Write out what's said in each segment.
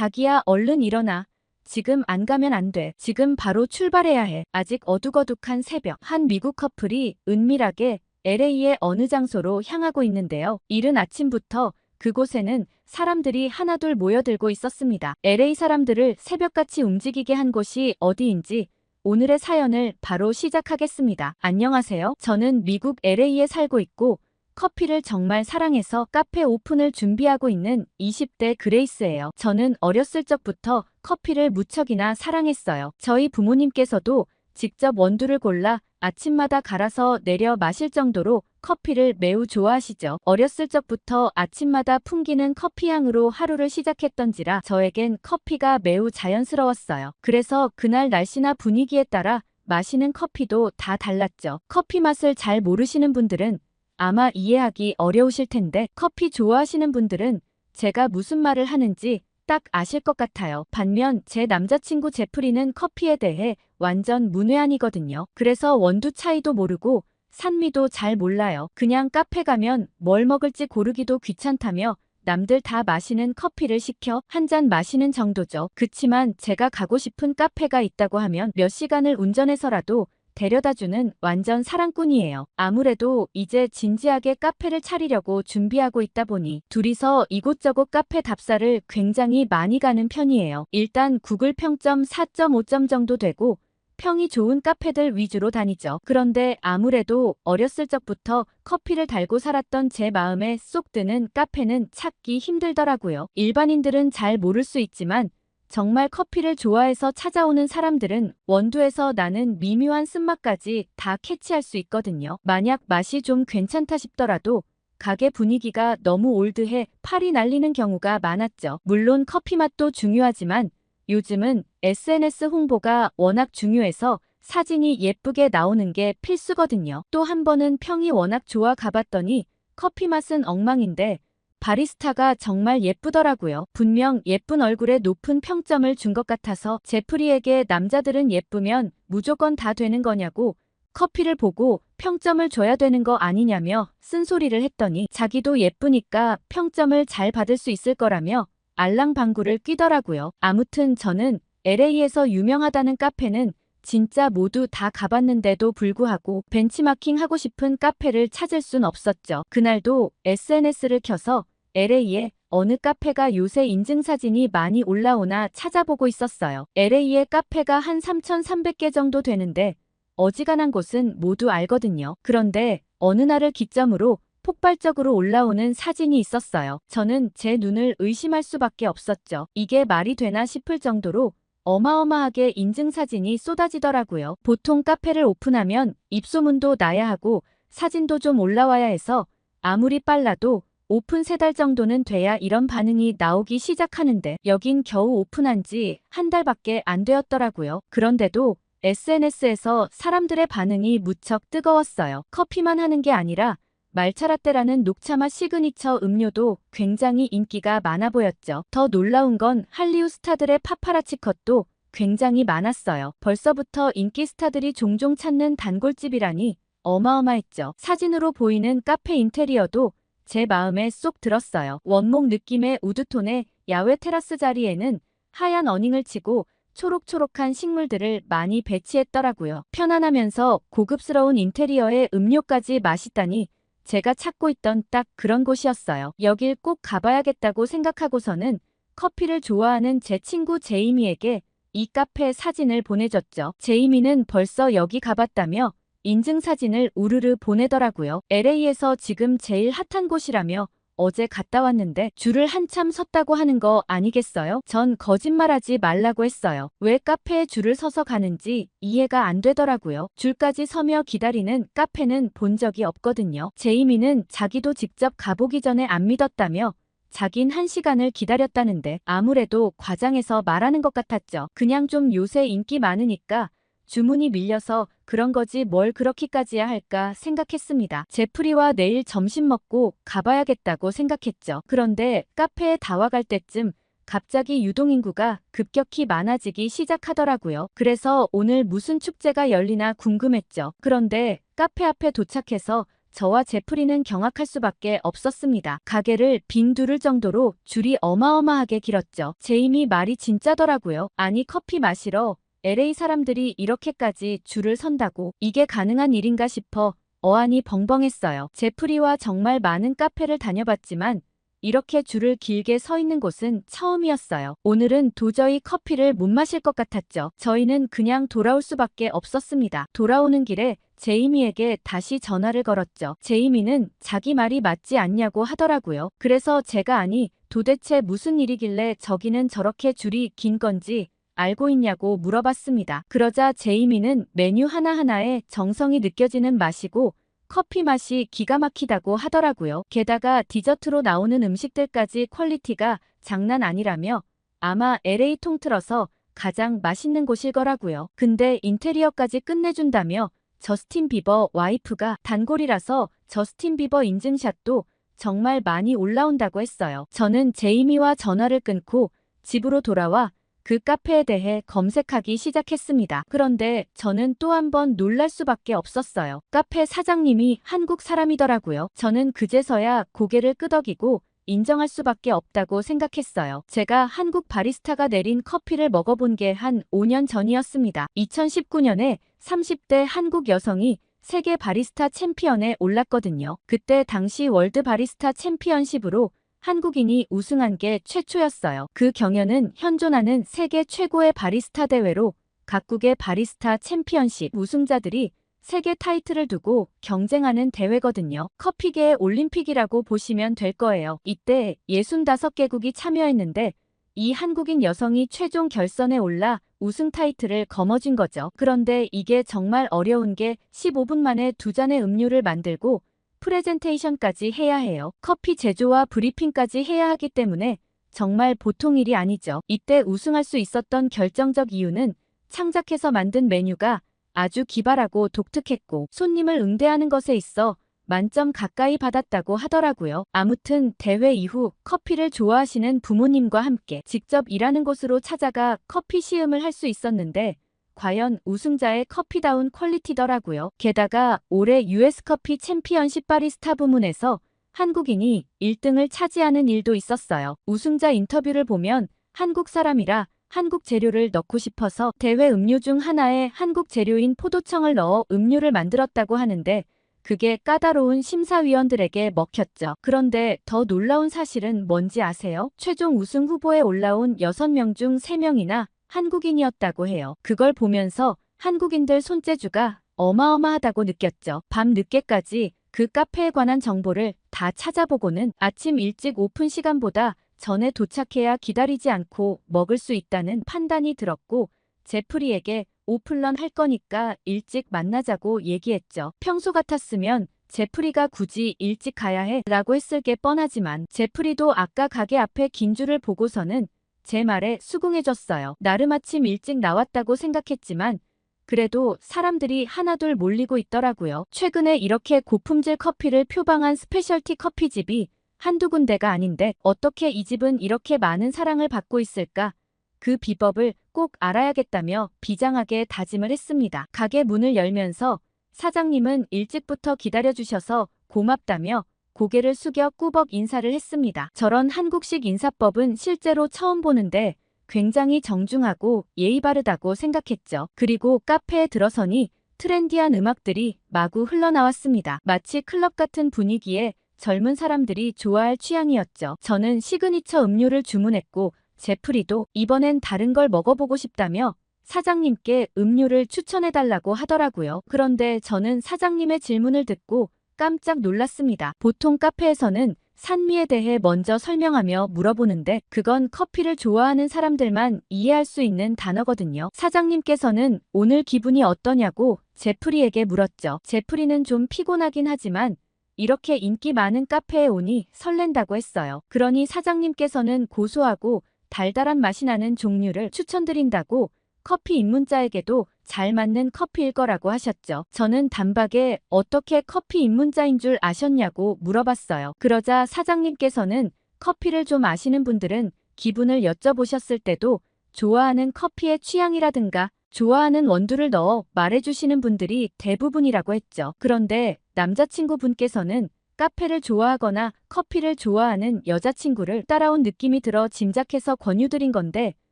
자기야 얼른 일어나. 지금 안 가면 안 돼. 지금 바로 출발해야 해. 아직 어둑어둑한 새벽. 한 미국 커플이 은밀하게 LA의 어느 장소로 향하고 있는데요. 이른 아침부터 그곳에는 사람들이 하나둘 모여들고 있었습니다. LA 사람들을 새벽같이 움직이게 한 곳이 어디인지 오늘의 사연을 바로 시작하겠습니다. 안녕하세요. 저는 미국 LA에 살고 있고 커피를 정말 사랑해서 카페 오픈을 준비하고 있는 20대 그레이스예요. 저는 어렸을 적부터 커피를 무척이나 사랑했어요. 저희 부모님께서도 직접 원두를 골라 아침마다 갈아서 내려 마실 정도로 커피를 매우 좋아하시죠. 어렸을 적부터 아침마다 풍기는 커피 향으로 하루를 시작했던지라 저에겐 커피가 매우 자연스러웠어요. 그래서 그날 날씨나 분위기에 따라 마시는 커피도 다 달랐죠. 커피 맛을 잘 모르시는 분들은 아마 이해하기 어려우실 텐데 커피 좋아하시는 분들은 제가 무슨 말을 하는지 딱 아실 것 같아요. 반면 제 남자친구 제프리는 커피에 대해 완전 문외한이거든요. 그래서 원두 차이도 모르고 산미도 잘 몰라요. 그냥 카페 가면 뭘 먹을지 고르기도 귀찮다며 남들 다 마시는 커피를 시켜 한 잔 마시는 정도죠. 그치만 제가 가고 싶은 카페가 있다고 하면 몇 시간을 운전해서라도 데려다주는 완전 사랑꾼이에요. 아무래도 이제 진지하게 카페를 차리려고 준비하고 있다 보니 둘이서 이곳저곳 카페 답사를 굉장히 많이 가는 편이에요. 일단 구글 평점 4.5점 정도 되고 평이 좋은 카페들 위주로 다니죠. 그런데 아무래도 어렸을 적부터 커피를 달고 살았던 제 마음에 쏙 드는 카페는 찾기 힘들더라고요. 일반인들은 잘 모를 수 있지만 정말 커피를 좋아해서 찾아오는 사람들은 원두에서 나는 미묘한 쓴맛까지 다 캐치할 수 있거든요. 만약 맛이 좀 괜찮다 싶더라도 가게 분위기가 너무 올드해 팔이 날리는 경우가 많았죠. 물론 커피 맛도 중요하지만 요즘은 SNS 홍보가 워낙 중요해서 사진이 예쁘게 나오는 게 필수거든요. 또 한 번은 평이 워낙 좋아 가봤더니 커피 맛은 엉망인데 바리스타가 정말 예쁘더라고요. 분명 예쁜 얼굴에 높은 평점을 준 것 같아서 제프리에게 남자들은 예쁘면 무조건 다 되는 거냐고 커피를 보고 평점을 줘야 되는 거 아니냐며 쓴소리를 했더니 자기도 예쁘니까 평점을 잘 받을 수 있을 거라며 알랑방구를 끼더라고요. 아무튼 저는 LA에서 유명하다는 카페는 진짜 모두 다 가봤는데도 불구하고 벤치마킹 하고 싶은 카페를 찾을 순 없었죠. 그날도 SNS를 켜서 LA에 어느 카페가 요새 인증사진이 많이 올라오나 찾아보고 있었어요. LA의 카페가 한 3,300개 정도 되는데 어지간한 곳은 모두 알거든요. 그런데 어느 날을 기점으로 폭발적으로 올라오는 사진이 있었어요. 저는 제 눈을 의심할 수밖에 없었죠. 이게 말이 되나 싶을 정도로 어마어마하게 인증사진이 쏟아지더라고요. 보통 카페를 오픈하면 입소문도 나야 하고 사진도 좀 올라와야 해서 아무리 빨라도 오픈 세 달 정도는 돼야 이런 반응이 나오기 시작하는데 여긴 겨우 오픈한 지 한 달밖에 안 되었더라고요. 그런데도 SNS에서 사람들의 반응이 무척 뜨거웠어요. 커피만 하는 게 아니라 말차라떼라는 녹차맛 시그니처 음료도 굉장히 인기가 많아 보였죠. 더 놀라운 건 할리우 스타들의 파파라치 컷도 굉장히 많았어요. 벌써부터 인기 스타들이 종종 찾는 단골집이라니 어마어마했죠. 사진으로 보이는 카페 인테리어도 제 마음에 쏙 들었어요. 원목 느낌의 우드톤의 야외 테라스 자리에는 하얀 어닝을 치고 초록초록한 식물들을 많이 배치했더라고요. 편안하면서 고급스러운 인테리어에 음료까지 마시다니 제가 찾고 있던 딱 그런 곳이었어요. 여길 꼭 가봐야겠다고 생각하고서는 커피를 좋아하는 제 친구 제이미에게 이 카페 사진을 보내줬죠. 제이미는 벌써 여기 가봤다며 인증사진을 우르르 보내더라고요. LA에서 지금 제일 핫한 곳이라며 어제 갔다 왔는데 줄을 한참 섰다고 하는 거 아니겠어요? 전 거짓말하지 말라고 했어요. 왜 카페에 줄을 서서 가는지 이해가 안 되더라고요. 줄까지 서며 기다리는 카페는 본 적이 없거든요. 제이미는 자기도 직접 가보기 전에 안 믿었다며 자긴 한 시간을 기다렸다는데 아무래도 과장해서 말하는 것 같았죠. 그냥 좀 요새 인기 많으니까 주문이 밀려서 그런 거지 뭘 그렇게까지야 할까 생각했습니다. 제프리와 내일 점심 먹고 가봐야겠다고 생각했죠. 그런데 카페에 다 와갈 때쯤 갑자기 유동인구가 급격히 많아지기 시작하더라고요. 그래서 오늘 무슨 축제가 열리나 궁금했죠. 그런데 카페 앞에 도착해서 저와 제프리는 경악할 수밖에 없었습니다. 가게를 빙 두를 정도로 줄이 어마어마하게 길었죠. 제이미 말이 진짜더라고요. 아니 커피 마시러 LA 사람들이 이렇게까지 줄을 선다고 이게 가능한 일인가 싶어 어안이 벙벙했어요. 제프리와 정말 많은 카페를 다녀봤지만 이렇게 줄을 길게 서 있는 곳은 처음이었어요. 오늘은 도저히 커피를 못 마실 것 같았죠. 저희는 그냥 돌아올 수밖에 없었습니다. 돌아오는 길에 제이미에게 다시 전화를 걸었죠. 제이미는 자기 말이 맞지 않냐고 하더라고요. 그래서 제가 아니 도대체 무슨 일이길래 저기는 저렇게 줄이 긴 건지 알고 있냐고 물어봤습니다. 그러자 제이미는 메뉴 하나하나에 정성이 느껴지는 맛이고 커피 맛이 기가 막히다고 하더라고요. 게다가 디저트로 나오는 음식들까지 퀄리티가 장난 아니라며 아마 LA 통틀어서 가장 맛있는 곳일 거라고요. 근데 인테리어까지 끝내준다며 저스틴 비버 와이프가 단골이라서 저스틴 비버 인증샷도 정말 많이 올라온다고 했어요. 저는 제이미와 전화를 끊고 집으로 돌아와 그 카페에 대해 검색하기 시작했습니다. 그런데 저는 또 한 번 놀랄 수밖에 없었어요. 카페 사장님이 한국 사람이더라고요. 저는 그제서야 고개를 끄덕이고 인정할 수밖에 없다고 생각했어요. 제가 한국 바리스타가 내린 커피를 먹어본 게 한 5년 전이었습니다. 2019년에 30대 한국 여성이 세계 바리스타 챔피언에 올랐거든요. 그때 당시 월드 바리스타 챔피언십으로 한국인이 우승한 게 최초였어요. 그 경연은 현존하는 세계 최고의 바리스타 대회로 각국의 바리스타 챔피언십 우승자들이 세계 타이틀을 두고 경쟁하는 대회거든요. 커피계의 올림픽이라고 보시면 될 거예요. 이때 65개국이 참여했는데 이 한국인 여성이 최종 결선에 올라 우승 타이틀을 거머쥔 거죠. 그런데 이게 정말 어려운 게 15분 만에 두 잔의 음료를 만들고 프레젠테이션까지 해야 해요. 커피 제조와 브리핑까지 해야 하기 때문에 정말 보통 일이 아니죠. 이때 우승할 수 있었던 결정적 이유는 창작해서 만든 메뉴가 아주 기발하고 독특했고 손님을 응대하는 것에 있어 만점 가까이 받았다고 하더라고요. 아무튼 대회 이후 커피를 좋아하시는 부모님과 함께 직접 일하는 곳으로 찾아가 커피 시음을 할 수 있었는데 과연 우승자의 커피다운 퀄리티더라고요. 게다가 올해 US 커피 챔피언십 바리스타 부문에서 한국인이 1등을 차지하는 일도 있었어요. 우승자 인터뷰를 보면 한국 사람이라 한국 재료를 넣고 싶어서 대회 음료 중 하나에 한국 재료인 포도청을 넣어 음료를 만들었다고 하는데 그게 까다로운 심사위원들에게 먹혔죠. 그런데 더 놀라운 사실은 뭔지 아세요? 최종 우승 후보에 올라온 6명 중 3명이나 한국인이었다고 해요. 그걸 보면서 한국인들 손재주가 어마어마하다고 느꼈죠. 밤 늦게까지 그 카페에 관한 정보를 다 찾아보고는 아침 일찍 오픈 시간보다 전에 도착해야 기다리지 않고 먹을 수 있다는 판단이 들었고 제프리에게 오픈런 할 거니까 일찍 만나자고 얘기했죠. 평소 같았으면 제프리가 굳이 일찍 가야 해 라고 했을 게 뻔하지만 제프리도 아까 가게 앞에 긴 줄을 보고서는 제 말에 수긍해줬어요. 나름 아침 일찍 나왔다고 생각했지만 그래도 사람들이 하나둘 몰리고 있더라고요. 최근에 이렇게 고품질 커피를 표방한 스페셜티 커피집이 한두 군데가 아닌데 어떻게 이 집은 이렇게 많은 사랑을 받고 있을까? 그 비법을 꼭 알아야겠다며 비장하게 다짐을 했습니다. 가게 문을 열면서 사장님은 일찍부터 기다려주셔서 고맙다며 고개를 숙여 꾸벅 인사를 했습니다. 저런 한국식 인사법은 실제로 처음 보는데 굉장히 정중하고 예의 바르다고 생각했죠. 그리고 카페에 들어서니 트렌디한 음악들이 마구 흘러나왔습니다. 마치 클럽 같은 분위기에 젊은 사람들이 좋아할 취향이었죠. 저는 시그니처 음료를 주문했고 제프리도 이번엔 다른 걸 먹어보고 싶다며 사장님께 음료를 추천해달라고 하더라고요. 그런데 저는 사장님의 질문을 듣고 깜짝 놀랐습니다. 보통 카페에서는 산미에 대해 먼저 설명하며 물어보는데 그건 커피를 좋아하는 사람들만 이해할 수 있는 단어거든요. 사장님께서는 오늘 기분이 어떠냐고 제프리에게 물었죠. 제프리는 좀 피곤하긴 하지만 이렇게 인기 많은 카페에 오니 설렌다고 했어요. 그러니 사장님께서는 고소하고 달달한 맛이 나는 종류를 추천드린다고 커피 입문자에게도 잘 맞는 커피일 거라고 하셨죠. 저는 단박에 어떻게 커피 입문자인 줄 아셨냐고 물어봤어요. 그러자 사장님께서는 커피를 좀 아시는 분들은 기분을 여쭤보셨을 때도 좋아하는 커피의 취향이라든가 좋아하는 원두를 넣어 말해주시는 분들이 대부분이라고 했죠. 그런데 남자친구분께서는 카페를 좋아하거나 커피를 좋아하는 여자친구를 따라온 느낌이 들어 짐작해서 권유드린 건데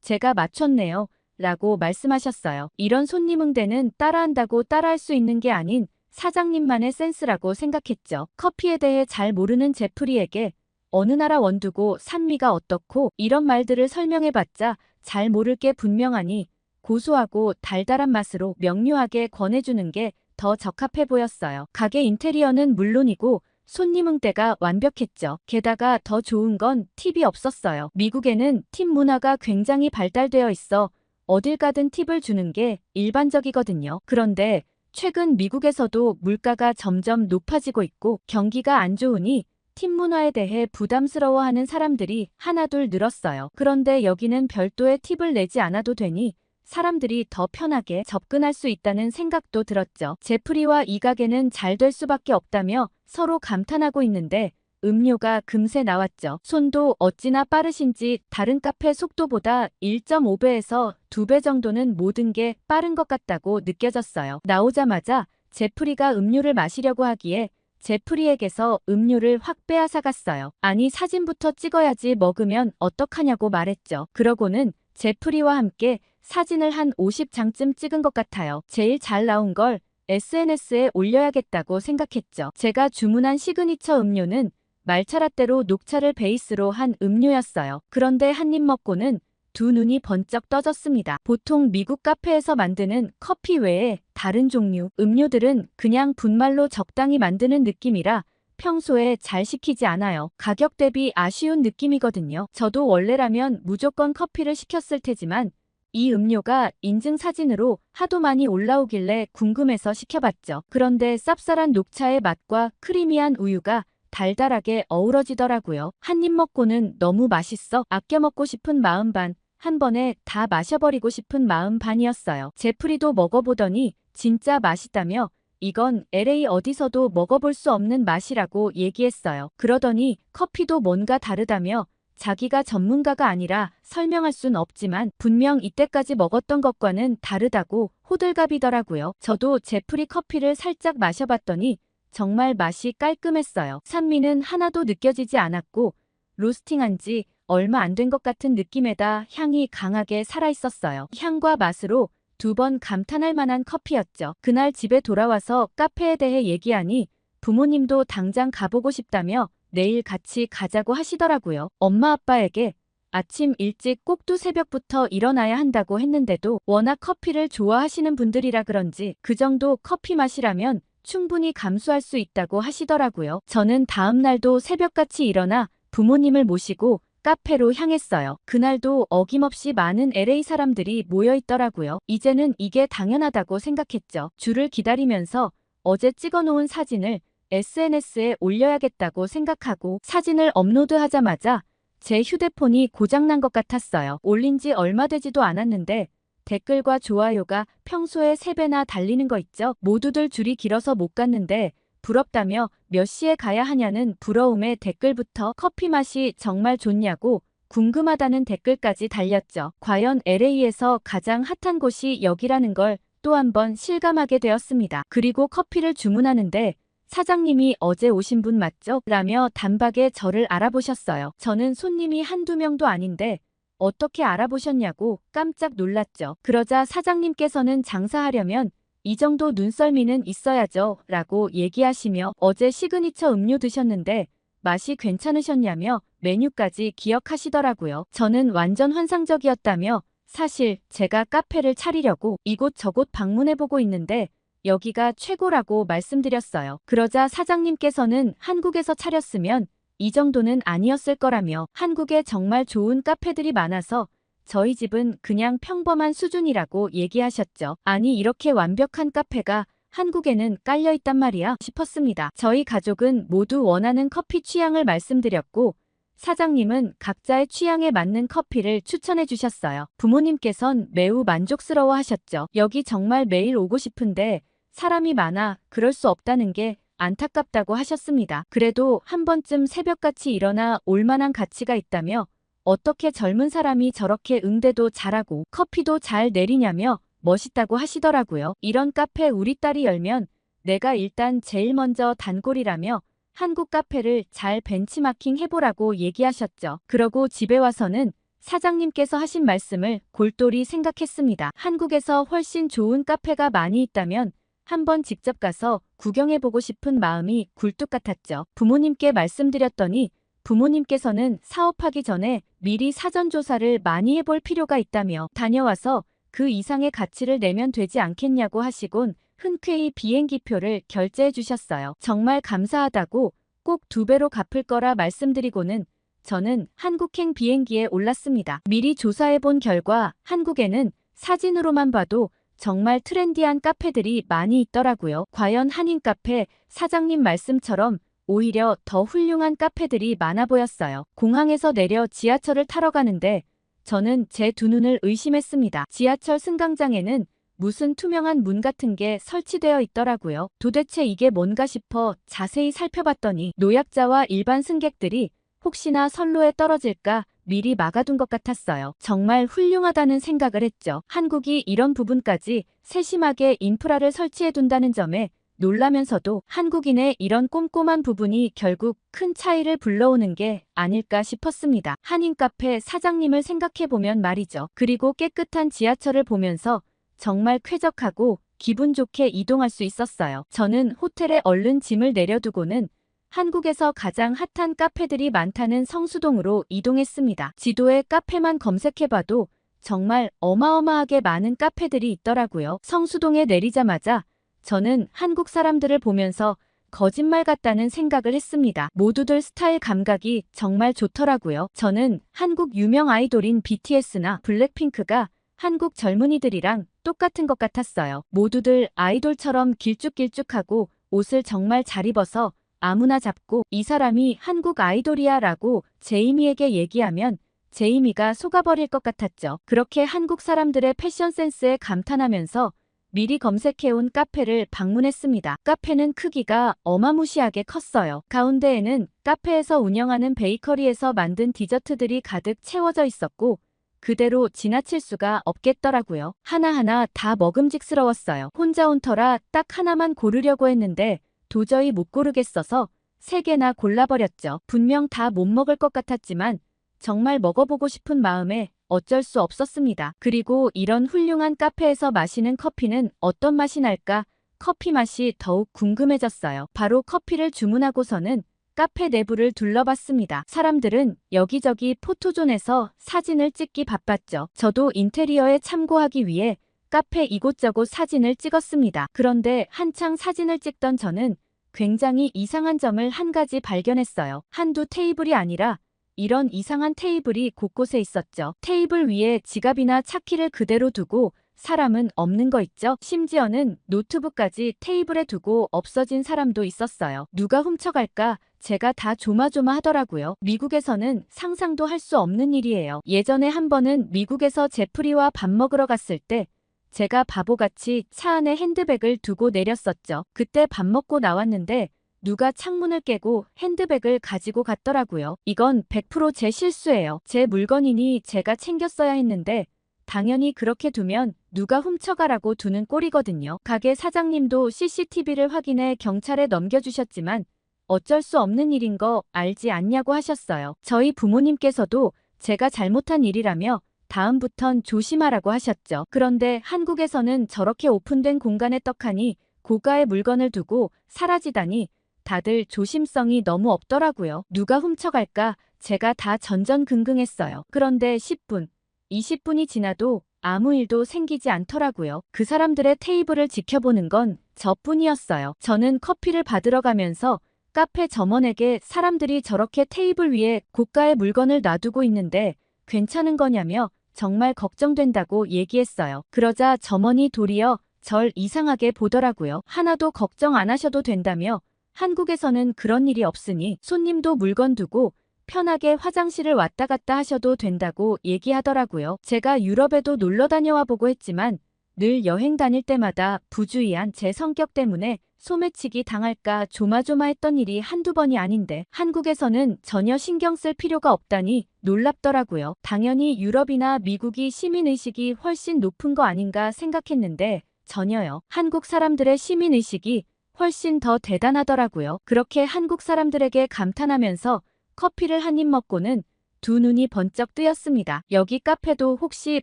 제가 맞췄네요. 라고 말씀하셨어요. 이런 손님 응대는 따라한다고 따라할 수 있는 게 아닌 사장님만의 센스라고 생각했죠. 커피에 대해 잘 모르는 제프리에게 어느 나라 원두고 산미가 어떻고 이런 말들을 설명해봤자 잘 모를 게 분명하니 고소하고 달달한 맛으로 명료하게 권해주는 게 더 적합해 보였어요. 가게 인테리어는 물론이고 손님 응대가 완벽했죠. 게다가 더 좋은 건 팁이 없었어요. 미국에는 팁 문화가 굉장히 발달되어 있어 어딜 가든 팁을 주는 게 일반적이거든요. 그런데 최근 미국에서도 물가가 점점 높아지고 있고 경기가 안 좋으니 팁 문화에 대해 부담스러워하는 사람들이 하나둘 늘었어요. 그런데 여기는 별도의 팁을 내지 않아도 되니 사람들이 더 편하게 접근할 수 있다는 생각도 들었죠. 제프리와 이 가게는 잘 될 수밖에 없다며 서로 감탄하고 있는데 음료가 금세 나왔죠. 손도 어찌나 빠르신지 다른 카페 속도보다 1.5배에서 2배 정도는 모든 게 빠른 것 같다고 느껴졌어요. 나오자마자 제프리가 음료를 마시려고 하기에 제프리에게서 음료를 확 빼앗아 갔어요. 아니 사진부터 찍어야지 먹으면 어떡하냐고 말했죠. 그러고는 제프리와 함께 사진을 한 50장쯤 찍은 것 같아요. 제일 잘 나온 걸 SNS에 올려야겠다고 생각했죠. 제가 주문한 시그니처 음료는 말차라떼로 녹차를 베이스로 한 음료였어요. 그런데 한 입 먹고는 두 눈이 번쩍 떠졌습니다. 보통 미국 카페에서 만드는 커피 외에 다른 종류 음료들은 그냥 분말로 적당히 만드는 느낌이라 평소에 잘 시키지 않아요. 가격 대비 아쉬운 느낌이거든요. 저도 원래라면 무조건 커피를 시켰을 테지만 이 음료가 인증 사진으로 하도 많이 올라오길래 궁금해서 시켜봤죠. 그런데 쌉쌀한 녹차의 맛과 크리미한 우유가 달달하게 어우러지더라고요. 한 입 먹고는 너무 맛있어 아껴 먹고 싶은 마음 반, 한 번에 다 마셔버리고 싶은 마음 반이었어요. 제프리도 먹어보더니 진짜 맛있다며 이건 LA 어디서도 먹어볼 수 없는 맛이라고 얘기했어요. 그러더니 커피도 뭔가 다르다며 자기가 전문가가 아니라 설명할 순 없지만 분명 이때까지 먹었던 것과는 다르다고 호들갑이더라고요. 저도 제프리 커피를 살짝 마셔봤더니 정말 맛이 깔끔했어요. 산미는 하나도 느껴지지 않았고 로스팅한 지 얼마 안 된 것 같은 느낌에다 향이 강하게 살아있었어요. 향과 맛으로 두 번 감탄할 만한 커피였죠. 그날 집에 돌아와서 카페에 대해 얘기하니 부모님도 당장 가보고 싶다며 내일 같이 가자고 하시더라고요. 엄마 아빠에게 아침 일찍 꼭두 새벽부터 일어나야 한다고 했는데도 워낙 커피를 좋아하시는 분들이라 그런지 그 정도 커피 맛이라면 충분히 감수할 수 있다고 하시더라고요. 저는 다음 날도 새벽같이 일어나 부모님을 모시고 카페로 향했어요. 그날도 어김없이 많은 LA 사람들이 모여 있더라고요. 이제는 이게 당연하다고 생각했죠. 줄을 기다리면서 어제 찍어놓은 사진을 SNS에 올려야겠다고 생각하고 사진을 업로드하자마자 제 휴대폰이 고장난 것 같았어요. 올린 지 얼마 되지도 않았는데 댓글과 좋아요가 평소에 3배나 달리는 거 있죠? 모두들 줄이 길어서 못 갔는데 부럽다며 몇 시에 가야 하냐는 부러움의 댓글부터 커피 맛이 정말 좋냐고 궁금하다는 댓글까지 달렸죠. 과연 LA에서 가장 핫한 곳이 여기라는 걸 또 한 번 실감하게 되었습니다. 그리고 커피를 주문하는데 사장님이 어제 오신 분 맞죠? 라며 단박에 저를 알아보셨어요. 저는 손님이 한두 명도 아닌데 어떻게 알아보셨냐고 깜짝 놀랐죠. 그러자 사장님께서는 장사하려면 이 정도 눈썰미는 있어야죠. 라고 얘기하시며 어제 시그니처 음료 드셨는데 맛이 괜찮으셨냐며 메뉴까지 기억하시더라고요. 저는 완전 환상적이었다며 사실 제가 카페를 차리려고 이곳저곳 방문해보고 있는데 여기가 최고라고 말씀드렸어요. 그러자 사장님께서는 한국에서 차렸으면 이 정도는 아니었을 거라며 한국에 정말 좋은 카페들이 많아서 저희 집은 그냥 평범한 수준이라고 얘기하셨죠. 아니 이렇게 완벽한 카페가 한국에는 깔려 있단 말이야 싶었습니다. 저희 가족은 모두 원하는 커피 취향을 말씀드렸고 사장님은 각자의 취향에 맞는 커피를 추천해 주셨어요. 부모님께선 매우 만족스러워 하셨죠. 여기 정말 매일 오고 싶은데 사람이 많아 그럴 수 없다는 게 안타깝다고 하셨습니다. 그래도 한 번쯤 새벽같이 일어나 올 만한 가치가 있다며 어떻게 젊은 사람이 저렇게 응대도 잘하고 커피도 잘 내리냐며 멋있다고 하시더라고요. 이런 카페 우리 딸이 열면 내가 일단 제일 먼저 단골이라며 한국 카페를 잘 벤치마킹 해보라고 얘기하셨죠. 그러고 집에 와서는 사장님께서 하신 말씀을 골똘히 생각했습니다. 한국에서 훨씬 좋은 카페가 많이 있다면 한번 직접 가서 구경해보고 싶은 마음이 굴뚝 같았죠. 부모님께 말씀드렸더니 부모님께서는 사업하기 전에 미리 사전조사를 많이 해볼 필요가 있다며 다녀와서 그 이상의 가치를 내면 되지 않겠냐고 하시곤 흔쾌히 비행기표를 결제해 주셨어요. 정말 감사하다고 꼭 두 배로 갚을 거라 말씀드리고는 저는 한국행 비행기에 올랐습니다. 미리 조사해 본 결과 한국에는 사진으로만 봐도 정말 트렌디한 카페들이 많이 있더라고요. 과연 한인 카페 사장님 말씀처럼 오히려 더 훌륭한 카페들이 많아 보였어요. 공항에서 내려 지하철을 타러 가는데 저는 제 두 눈을 의심했습니다. 지하철 승강장에는 무슨 투명한 문 같은 게 설치되어 있더라고요. 도대체 이게 뭔가 싶어 자세히 살펴봤더니 노약자와 일반 승객들이 혹시나 선로에 떨어질까 미리 막아둔 것 같았어요. 정말 훌륭하다는 생각을 했죠. 한국이 이런 부분까지 세심하게 인프라를 설치해둔다는 점에 놀라면서도 한국인의 이런 꼼꼼한 부분이 결국 큰 차이를 불러오는 게 아닐까 싶었습니다. 한인 카페 사장님을 생각해보면 말이죠. 그리고 깨끗한 지하철을 보면서 정말 쾌적하고 기분 좋게 이동할 수 있었어요. 저는 호텔에 얼른 짐을 내려두고는 한국에서 가장 핫한 카페들이 많다는 성수동으로 이동했습니다. 지도에 카페만 검색해봐도 정말 어마어마하게 많은 카페들이 있더라고요. 성수동에 내리자마자 저는 한국 사람들을 보면서 거짓말 같다는 생각을 했습니다. 모두들 스타일 감각이 정말 좋더라고요. 저는 한국 유명 아이돌인 BTS나 블랙핑크가 한국 젊은이들이랑 똑같은 것 같았어요. 모두들 아이돌처럼 길쭉길쭉하고 옷을 정말 잘 입어서 아무나 잡고 이 사람이 한국 아이돌이야 라고 제이미에게 얘기하면 제이미가 속아버릴 것 같았죠. 그렇게 한국 사람들의 패션 센스에 감탄하면서 미리 검색해온 카페를 방문했습니다. 카페는 크기가 어마무시하게 컸어요. 가운데에는 카페에서 운영하는 베이커리에서 만든 디저트들이 가득 채워져 있었고 그대로 지나칠 수가 없겠더라고요. 하나하나 다 먹음직스러웠어요. 혼자 온 터라 딱 하나만 고르려고 했는데 도저히 못 고르겠어서 세 개나 골라버렸죠. 분명 다 못 먹을 것 같았지만 정말 먹어보고 싶은 마음에 어쩔 수 없었습니다. 그리고 이런 훌륭한 카페에서 마시는 커피는 어떤 맛이 날까? 커피 맛이 더욱 궁금해졌어요. 바로 커피를 주문하고서는 카페 내부를 둘러봤습니다. 사람들은 여기저기 포토존에서 사진을 찍기 바빴죠. 저도 인테리어에 참고하기 위해 카페 이곳저곳 사진을 찍었습니다. 그런데 한창 사진을 찍던 저는 굉장히 이상한 점을 한 가지 발견했어요. 한두 테이블이 아니라 이런 이상한 테이블이 곳곳에 있었죠. 테이블 위에 지갑이나 차키를 그대로 두고 사람은 없는 거 있죠? 심지어는 노트북까지 테이블에 두고 없어진 사람도 있었어요. 누가 훔쳐갈까? 제가 다 조마조마하더라고요. 미국에서는 상상도 할 수 없는 일이에요. 예전에 한 번은 미국에서 제프리와 밥 먹으러 갔을 때 제가 바보같이 차 안에 핸드백을 두고 내렸었죠. 그때 밥 먹고 나왔는데 누가 창문을 깨고 핸드백을 가지고 갔더라고요. 이건 100%제 실수예요. 제 물건이니 제가 챙겼어야 했는데 당연히 그렇게 두면 누가 훔쳐가라고 두는 꼴이거든요. 가게 사장님도 CCTV를 확인해 경찰에 넘겨주셨지만 어쩔 수 없는 일인 거 알지 않냐고 하셨어요. 저희 부모님께서도 제가 잘못한 일이라며 다음부턴 조심하라고 하셨죠. 그런데 한국에서는 저렇게 오픈된 공간에 떡하니 고가의 물건을 두고 사라지다니 다들 조심성이 너무 없더라고요. 누가 훔쳐갈까 제가 다 전전긍긍했어요. 그런데 10분, 20분이 지나도 아무 일도 생기지 않더라고요. 그 사람들의 테이블을 지켜보는 건 저뿐이었어요. 저는 커피를 받으러 가면서 카페 점원에게 사람들이 저렇게 테이블 위에 고가의 물건을 놔두고 있는데 괜찮은 거냐며 정말 걱정된다고 얘기했어요. 그러자 점원이 도리어 절 이상하게 보더라고요. 하나도 걱정 안 하셔도 된다며 한국에서는 그런 일이 없으니 손님도 물건 두고 편하게 화장실을 왔다 갔다 하셔도 된다고 얘기하더라고요. 제가 유럽에도 놀러 다녀와 보고 했지만 늘 여행 다닐 때마다 부주의한 제 성격 때문에 소매치기 당할까 조마조마했던 일이 한두 번이 아닌데 한국에서는 전혀 신경 쓸 필요가 없다니 놀랍더라고요. 당연히 유럽이나 미국이 시민의식이 훨씬 높은 거 아닌가 생각했는데 전혀요. 한국 사람들의 시민의식이 훨씬 더 대단하더라고요. 그렇게 한국 사람들에게 감탄하면서 커피를 한 입 먹고는 두 눈이 번쩍 뜨였습니다. 여기 카페도 혹시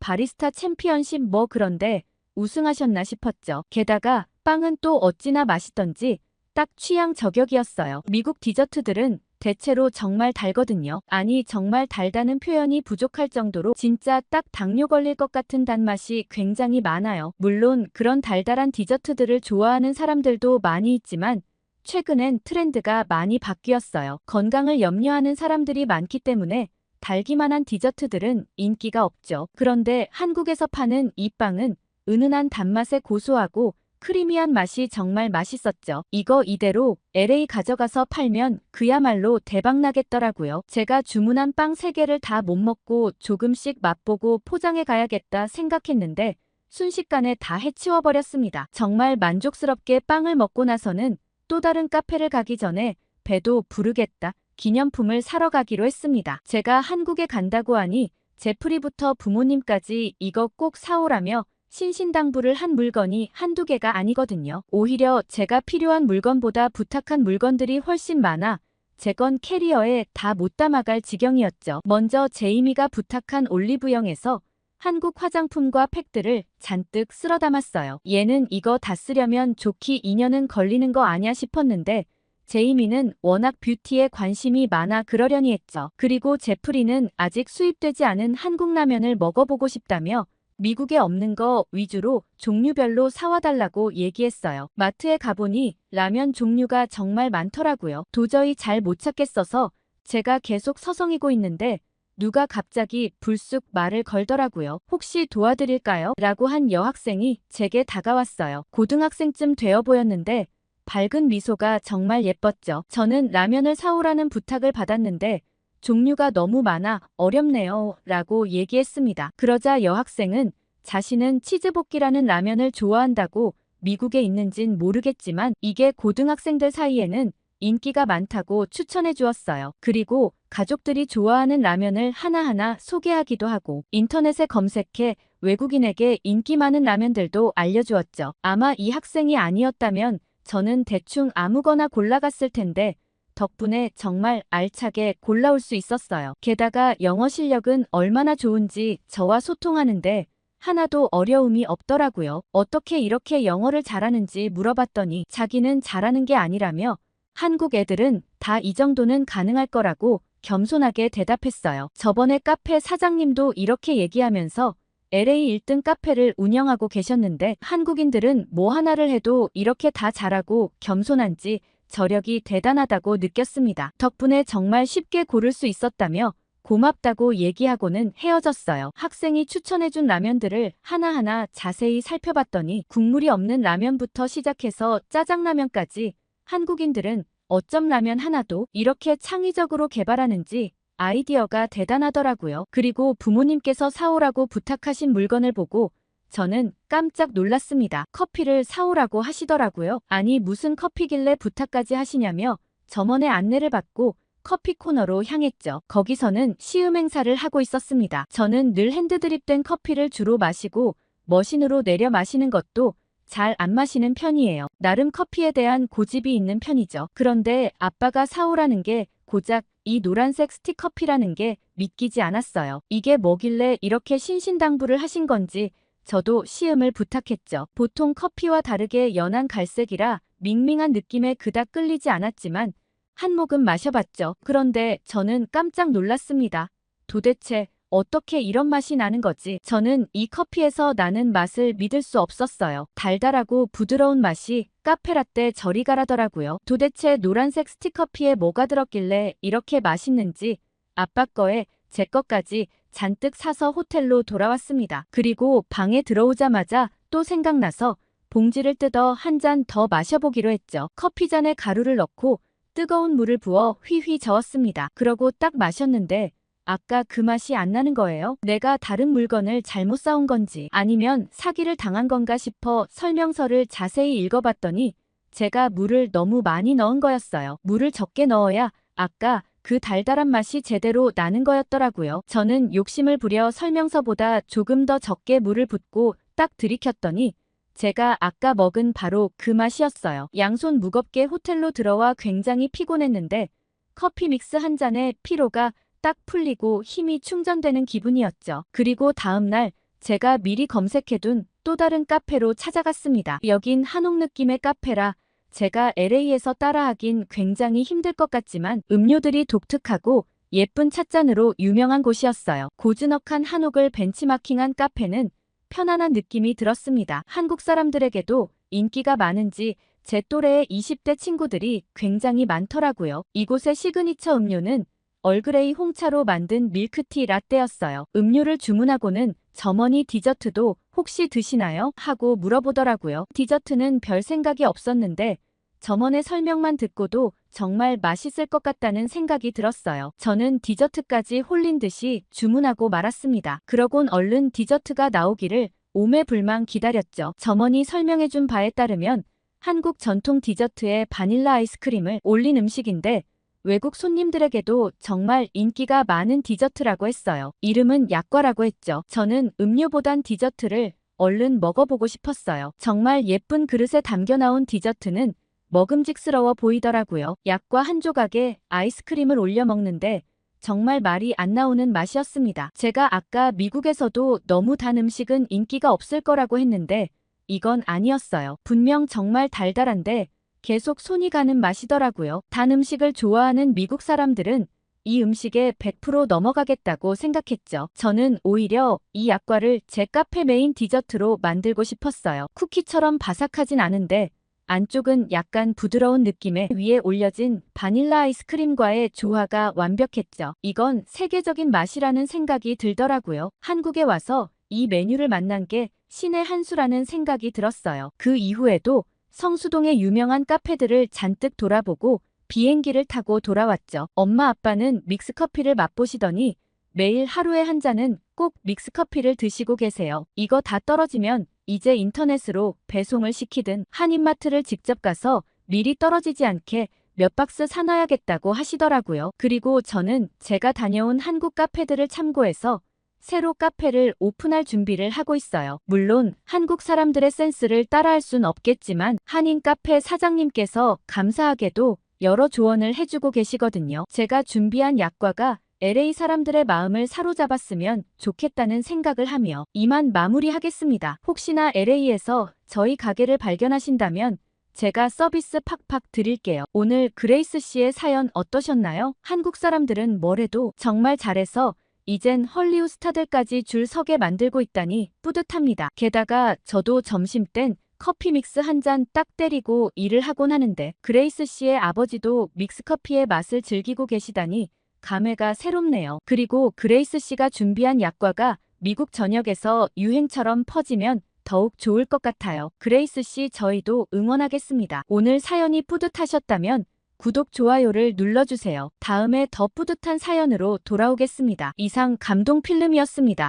바리스타 챔피언십 뭐 그런데 우승하셨나 싶었죠. 게다가 빵은 또 어찌나 맛있던지 딱 취향 저격이었어요. 미국 디저트들은 대체로 정말 달거든요. 아니 정말 달다는 표현이 부족할 정도로 진짜 딱 당뇨 걸릴 것 같은 단맛이 굉장히 많아요. 물론 그런 달달한 디저트들을 좋아하는 사람들도 많이 있지만 최근엔 트렌드가 많이 바뀌었어요. 건강을 염려하는 사람들이 많기 때문에 달기만 한 디저트들은 인기가 없죠. 그런데 한국에서 파는 이 빵은 은은한 단맛에 고소하고 크리미한 맛이 정말 맛있었죠. 이거 이대로 LA 가져가서 팔면 그야말로 대박 나겠더라고요. 제가 주문한 빵 3개를 다 못 먹고 조금씩 맛보고 포장해 가야겠다 생각했는데 순식간에 다 해치워버렸습니다. 정말 만족스럽게 빵을 먹고 나서는 또 다른 카페를 가기 전에 배도 부르겠다. 기념품을 사러 가기로 했습니다. 제가 한국에 간다고 하니 제프리부터 부모님까지 이거 꼭 사오라며 신신당부를 한 물건이 한두 개가 아니거든요. 오히려 제가 필요한 물건보다 부탁한 물건들이 훨씬 많아 제건 캐리어에 다 못 담아갈 지경이었죠. 먼저 제이미가 부탁한 올리브영에서 한국 화장품과 팩들을 잔뜩 쓸어 담았어요. 얘는 이거 다 쓰려면 좋기 2년은 걸리는 거 아냐 싶었는데 제이미는 워낙 뷰티에 관심이 많아 그러려니 했죠. 그리고 제프리는 아직 수입되지 않은 한국 라면을 먹어보고 싶다며 미국에 없는 거 위주로 종류별로 사와달라고 얘기했어요. 마트에 가보니 라면 종류가 정말 많더라고요. 도저히 잘 못 찾겠어서 제가 계속 서성이고 있는데 누가 갑자기 불쑥 말을 걸더라고요. 혹시 도와드릴까요? 라고 한 여학생이 제게 다가왔어요. 고등학생쯤 되어 보였는데 밝은 미소가 정말 예뻤죠. 저는 라면을 사오라는 부탁을 받았는데 종류가 너무 많아 어렵네요. 라고 얘기했습니다. 그러자 여학생은 자신은 치즈볶이라는 라면을 좋아한다고 미국에 있는진 모르겠지만 이게 고등학생들 사이에는 인기가 많다고 추천해 주었어요. 그리고 가족들이 좋아하는 라면을 하나하나 소개하기도 하고 인터넷에 검색해 외국인에게 인기 많은 라면들도 알려주었죠. 아마 이 학생이 아니었다면 저는 대충 아무거나 골라갔을 텐데 덕분에 정말 알차게 골라올 수 있었어요. 게다가 영어 실력은 얼마나 좋은지 저와 소통하는데 하나도 어려움이 없더라고요. 어떻게 이렇게 영어를 잘하는지 물어봤더니 자기는 잘하는 게 아니라며 한국 애들은 다 이 정도는 가능할 거라고 겸손하게 대답했어요. 저번에 카페 사장님도 이렇게 얘기하면서 LA 1등 카페를 운영하고 계셨는데 한국인들은 뭐 하나를 해도 이렇게 다 잘하고 겸손한지 저력이 대단하다고 느꼈습니다. 덕분에 정말 쉽게 고를 수 있었다며 고맙다고 얘기하고는 헤어졌어요. 학생이 추천해준 라면들을 하나하나 자세히 살펴봤더니 국물이 없는 라면부터 시작해서 짜장라면까지 한국인들은 어쩜 라면 하나도 이렇게 창의적으로 개발하는지 아이디어가 대단하더라고요. 그리고 부모님께서 사오라고 부탁하신 물건을 보고 저는 깜짝 놀랐습니다. 커피를 사오라고 하시더라고요. 아니 무슨 커피길래 부탁까지 하시냐며 점원의 안내를 받고 커피 코너로 향했죠. 거기서는 시음 행사를 하고 있었습니다. 저는 늘 핸드드립된 커피를 주로 마시고 머신으로 내려 마시는 것도 잘 안 마시는 편이에요. 나름 커피에 대한 고집이 있는 편이죠. 그런데 아빠가 사오라는 게 고작 이 노란색 스틱커피라는 게 믿기지 않았어요. 이게 뭐길래 이렇게 신신당부를 하신 건지 저도 시음을 부탁했죠. 보통 커피와 다르게 연한 갈색이라 밍밍한 느낌에 그닥 끌리지 않았지만 한 모금 마셔봤죠. 그런데 저는 깜짝 놀랐습니다. 도대체 어떻게 이런 맛이 나는 거지? 저는 이 커피에서 나는 맛을 믿을 수 없었어요. 달달하고 부드러운 맛이 카페라떼 저리 가라더라고요. 도대체 노란색 스틱커피에 뭐가 들었길래 이렇게 맛있는지 아빠 거에 제 것까지 잔뜩 사서 호텔로 돌아왔습니다. 그리고 방에 들어오자마자 또 생각나서 봉지를 뜯어 한 잔 더 마셔보기로 했죠. 커피잔에 가루를 넣고 뜨거운 물을 부어 휘휘 저었습니다. 그러고 딱 마셨는데 아까 그 맛이 안 나는 거예요. 내가 다른 물건을 잘못 사온 건지 아니면 사기를 당한 건가 싶어 설명서를 자세히 읽어봤더니 제가 물을 너무 많이 넣은 거였어요. 물을 적게 넣어야 아까 그 달달한 맛이 제대로 나는 거였더라고요. 저는 욕심을 부려 설명서보다 조금 더 적게 물을 붓고 딱 들이켰더니 제가 아까 먹은 바로 그 맛이었어요. 양손 무겁게 호텔로 들어와 굉장히 피곤했는데 커피 믹스 한 잔에 피로가 딱 풀리고 힘이 충전되는 기분이었죠. 그리고 다음날 제가 미리 검색해둔 또 다른 카페로 찾아갔습니다. 여긴 한옥 느낌의 카페라 제가 LA에서 따라하긴 굉장히 힘들 것 같지만 음료들이 독특하고 예쁜 찻잔으로 유명한 곳이었어요. 고즈넉한 한옥을 벤치마킹한 카페는 편안한 느낌이 들었습니다. 한국 사람들에게도 인기가 많은지 제 또래의 20대 친구들이 굉장히 많더라고요. 이곳의 시그니처 음료는 얼그레이 홍차로 만든 밀크티 라떼였어요. 음료를 주문하고는 점원이 디저트도 혹시 드시나요? 하고 물어보더라고요. 디저트는 별 생각이 없었는데 점원의 설명만 듣고도 정말 맛있을 것 같다는 생각이 들었어요. 저는 디저트까지 홀린 듯이 주문하고 말았습니다. 그러곤 얼른 디저트가 나오기를 오매불망 기다렸죠. 점원이 설명해준 바에 따르면 한국 전통 디저트에 바닐라 아이스크림을 올린 음식인데 외국 손님들에게도 정말 인기가 많은 디저트라고 했어요. 이름은 약과라고 했죠. 저는 음료보단 디저트를 얼른 먹어보고 싶었어요. 정말 예쁜 그릇에 담겨 나온 디저트는 먹음직스러워 보이더라고요. 약과 한 조각에 아이스크림을 올려 먹는데 정말 말이 안 나오는 맛이었습니다. 제가 아까 미국에서도 너무 단 음식은 인기가 없을 거라고 했는데 이건 아니었어요. 분명 정말 달달한데 계속 손이 가는 맛이더라고요. 단 음식을 좋아하는 미국 사람들은 이 음식에 100% 넘어가겠다고 생각했죠. 저는 오히려 이 약과를 제 카페 메인 디저트로 만들고 싶었어요. 쿠키처럼 바삭하진 않은데 안쪽은 약간 부드러운 느낌에 위에 올려진 바닐라 아이스크림과의 조화가 완벽했죠. 이건 세계적인 맛이라는 생각이 들더라고요. 한국에 와서 이 메뉴를 만난 게 신의 한 수라는 생각이 들었어요. 그 이후에도 성수동의 유명한 카페들을 잔뜩 돌아보고 비행기를 타고 돌아왔죠. 엄마 아빠는 믹스커피를 맛보시더니 매일 하루에 한 잔은 꼭 믹스커피를 드시고 계세요. 이거 다 떨어지면 이제 인터넷으로 배송을 시키든 한인마트를 직접 가서 미리 떨어지지 않게 몇 박스 사놔야겠다고 하시더라고요. 그리고 저는 제가 다녀온 한국 카페들을 참고해서 새로 카페를 오픈할 준비를 하고 있어요. 물론 한국 사람들의 센스를 따라할 순 없겠지만 한인 카페 사장님께서 감사하게도 여러 조언을 해주고 계시거든요. 제가 준비한 약과가 LA 사람들의 마음을 사로잡았으면 좋겠다는 생각을 하며 이만 마무리하겠습니다. 혹시나 LA에서 저희 가게를 발견하신다면 제가 서비스 팍팍 드릴게요. 오늘 그레이스 씨의 사연 어떠셨나요? 한국 사람들은 뭐래도 정말 잘해서 이젠 헐리우드 스타들까지 줄 서게 만들고 있다니 뿌듯합니다. 게다가 저도 점심 땐 커피 믹스 한 잔 딱 때리고 일을 하곤 하는데 그레이스 씨의 아버지도 믹스커피의 맛을 즐기고 계시다니 감회가 새롭네요. 그리고 그레이스 씨가 준비한 약과가 미국 전역에서 유행처럼 퍼지면 더욱 좋을 것 같아요. 그레이스 씨 저희도 응원하겠습니다. 오늘 사연이 뿌듯하셨다면 구독, 좋아요를 눌러주세요. 다음에 더 뿌듯한 사연으로 돌아오겠습니다. 이상 감동 필름이었습니다.